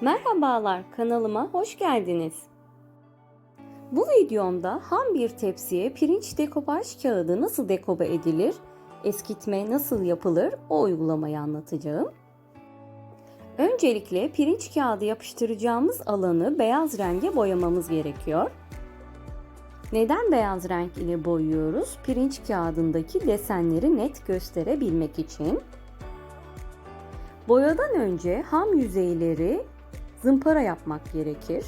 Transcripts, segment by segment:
Merhabalar kanalıma hoş geldiniz. Bu videomda ham bir tepsiye pirinç dekopaj kağıdı nasıl dekobe edilir, eskitme nasıl yapılır o uygulamayı anlatacağım. Öncelikle pirinç kağıdı yapıştıracağımız alanı beyaz renge boyamamız gerekiyor. Neden beyaz renk ile boyuyoruz? Pirinç kağıdındaki desenleri net gösterebilmek için. Boyadan önce ham yüzeyleri zımpara yapmak gerekir.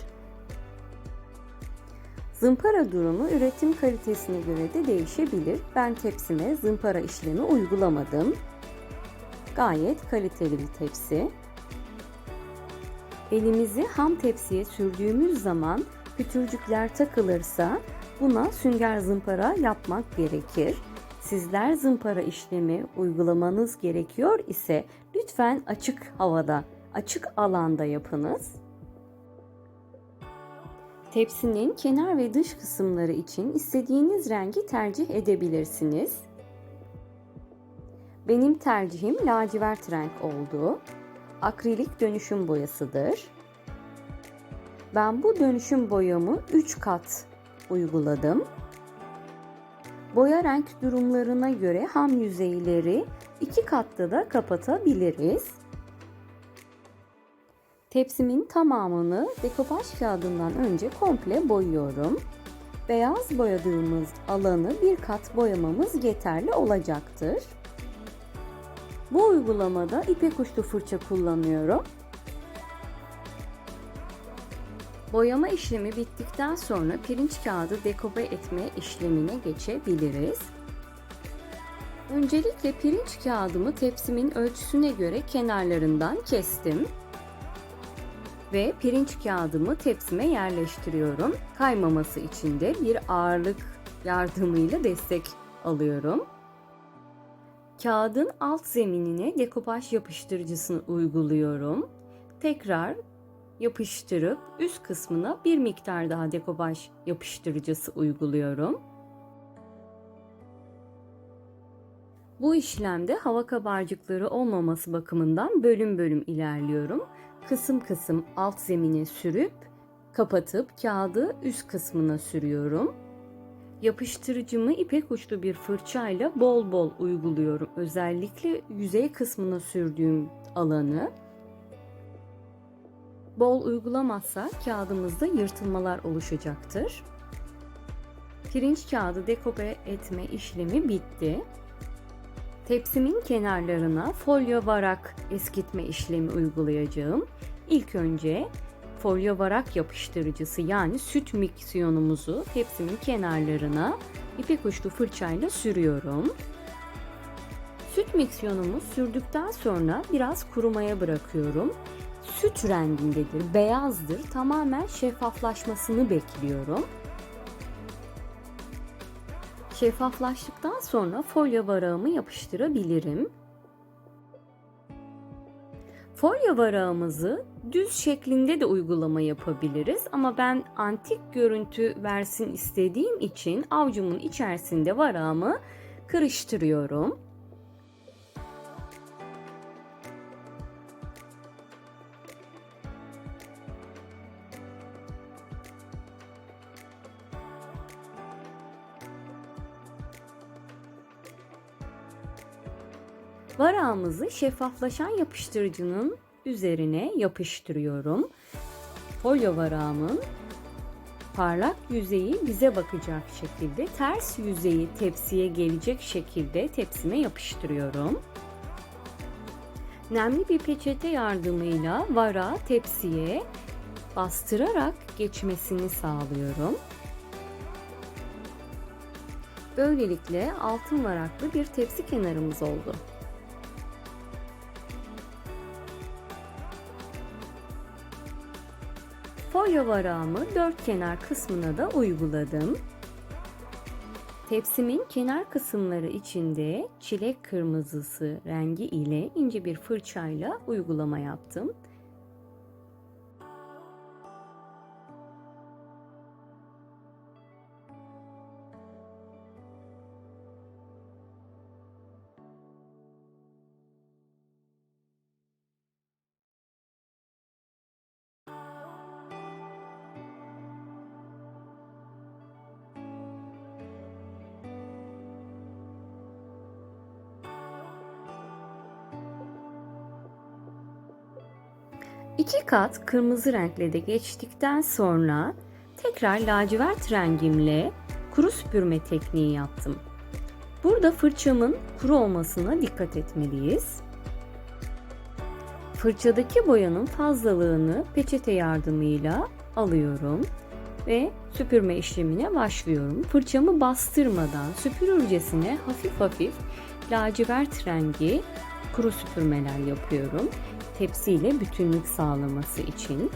Zımpara durumu üretim kalitesine göre de değişebilir. Ben tepsime zımpara işlemi uygulamadım. Gayet kaliteli bir tepsi. Elimizi ham tepsiye sürdüğümüz zaman pütürcükler takılırsa buna sünger zımpara yapmak gerekir. Sizler zımpara işlemi uygulamanız gerekiyor ise lütfen açık havada, açık alanda yapınız. Tepsinin kenar ve dış kısımları için istediğiniz rengi tercih edebilirsiniz. Benim tercihim lacivert renk oldu. Akrilik dönüşüm boyasıdır. Ben bu dönüşüm boyamı 3 kat uyguladım. Boya renk durumlarına göre ham yüzeyleri iki katta da kapatabiliriz. Tepsimin tamamını dekopaj kağıdından önce komple boyuyorum. Beyaz boyadığımız alanı bir kat boyamamız yeterli olacaktır. Bu uygulamada ipek uçlu fırça kullanıyorum. Boyama işlemi bittikten sonra pirinç kağıdı dekobe etme işlemine geçebiliriz. Öncelikle pirinç kağıdımı tepsimin ölçüsüne göre kenarlarından kestim. Ve pirinç kağıdımı tepsime yerleştiriyorum. Kaymaması için de bir ağırlık yardımıyla destek alıyorum. Kağıdın alt zeminine dekopaj yapıştırıcısını uyguluyorum. Tekrar yapıştırıp üst kısmına bir miktar daha dekopaj yapıştırıcısı uyguluyorum. Bu işlemde hava kabarcıkları olmaması bakımından bölüm bölüm ilerliyorum. Kısım kısım alt zemine sürüp kapatıp kağıdı üst kısmına sürüyorum. Yapıştırıcımı ipek uçlu bir fırçayla bol bol uyguluyorum. Özellikle yüzey kısmına sürdüğüm alanı Bol uygulamazsa kağıdımızda yırtılmalar oluşacaktır. Pirinç kağıdı dekope etme işlemi bitti. Tepsimin kenarlarına folyo varak eskitme işlemi uygulayacağım. İlk önce folyo varak yapıştırıcısı yani süt miksiyonumuzu tepsimin kenarlarına ipek uçlu fırçayla sürüyorum. Süt miksiyonumu sürdükten sonra biraz kurumaya bırakıyorum süt rengindedir, beyazdır. Tamamen şeffaflaşmasını bekliyorum. Şeffaflaştıktan sonra folyo varağımı yapıştırabilirim. Folyo varağımızı düz şeklinde de uygulama yapabiliriz ama ben antik görüntü versin istediğim için avcumun içerisinde varağımı kırıştırıyorum. Varağımızı şeffaflaşan yapıştırıcının üzerine yapıştırıyorum. Folyo varağımın parlak yüzeyi bize bakacak şekilde ters yüzeyi tepsiye gelecek şekilde tepsime yapıştırıyorum. Nemli bir peçete yardımıyla vara tepsiye bastırarak geçmesini sağlıyorum. Böylelikle altın varaklı bir tepsi kenarımız oldu. Folyo varağımı dört kenar kısmına da uyguladım. Tepsimin kenar kısımları içinde çilek kırmızısı rengi ile ince bir fırçayla uygulama yaptım. İki kat kırmızı renkle de geçtikten sonra tekrar lacivert rengimle kuru süpürme tekniği yaptım. Burada fırçamın kuru olmasına dikkat etmeliyiz. Fırçadaki boyanın fazlalığını peçete yardımıyla alıyorum ve süpürme işlemine başlıyorum. Fırçamı bastırmadan süpürürcesine hafif hafif lacivert rengi kuru süpürmeler yapıyorum. Tepsiyle bütünlük sağlaması için.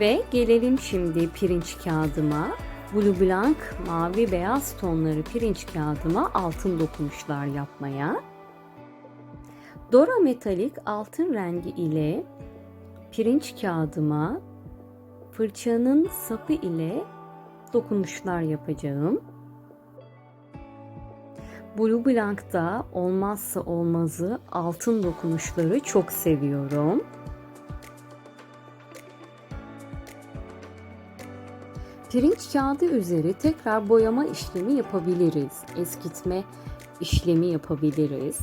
Ve gelelim şimdi pirinç kağıdıma. Blue Blanc mavi beyaz tonları pirinç kağıdıma altın dokunuşlar yapmaya. Dora metalik altın rengi ile pirinç kağıdıma fırçanın sapı ile dokunuşlar yapacağım. Blue Blanc'ta olmazsa olmazı altın dokunuşları çok seviyorum. Pirinç kağıdı üzeri tekrar boyama işlemi yapabiliriz. Eskitme işlemi yapabiliriz.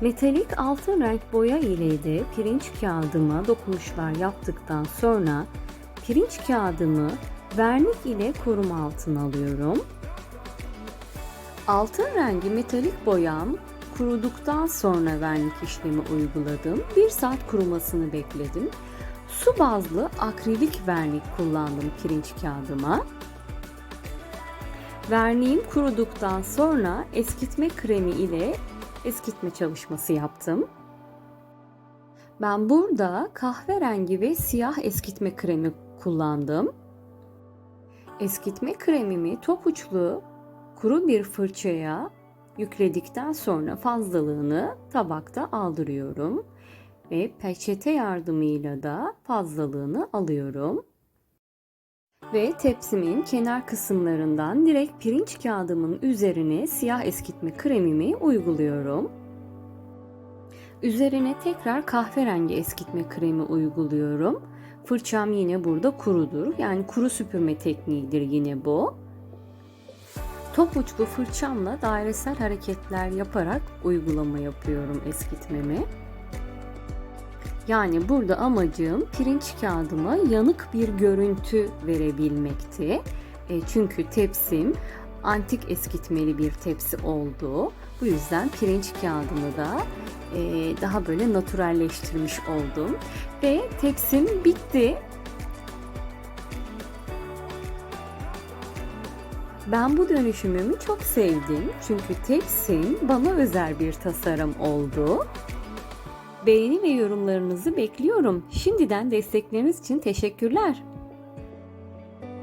Metalik altın renk boya ile de pirinç kağıdıma dokunuşlar yaptıktan sonra pirinç kağıdımı vernik ile koruma altına alıyorum. Altın rengi metalik boyam kuruduktan sonra vernik işlemi uyguladım. Bir saat kurumasını bekledim. Su bazlı akrilik vernik kullandım pirinç kağıdıma. Verniğim kuruduktan sonra eskitme kremi ile eskitme çalışması yaptım. Ben burada kahverengi ve siyah eskitme kremi kullandım. Eskitme kremimi top uçlu kuru bir fırçaya yükledikten sonra fazlalığını tabakta aldırıyorum ve peçete yardımıyla da fazlalığını alıyorum. Ve tepsimin kenar kısımlarından direkt pirinç kağıdımın üzerine siyah eskitme kremimi uyguluyorum. Üzerine tekrar kahverengi eskitme kremi uyguluyorum. Fırçam yine burada kurudur. Yani kuru süpürme tekniğidir yine bu. Top uçlu fırçamla dairesel hareketler yaparak uygulama yapıyorum eskitmemi. Yani burada amacım pirinç kağıdıma yanık bir görüntü verebilmekti. E, çünkü tepsim antik eskitmeli bir tepsi oldu. Bu yüzden pirinç kağıdımı da e, daha böyle naturalleştirmiş oldum. Ve tepsim bitti. Ben bu dönüşümümü çok sevdim. Çünkü tepsim bana özel bir tasarım oldu. Beğeni ve yorumlarınızı bekliyorum. Şimdiden destekleriniz için teşekkürler.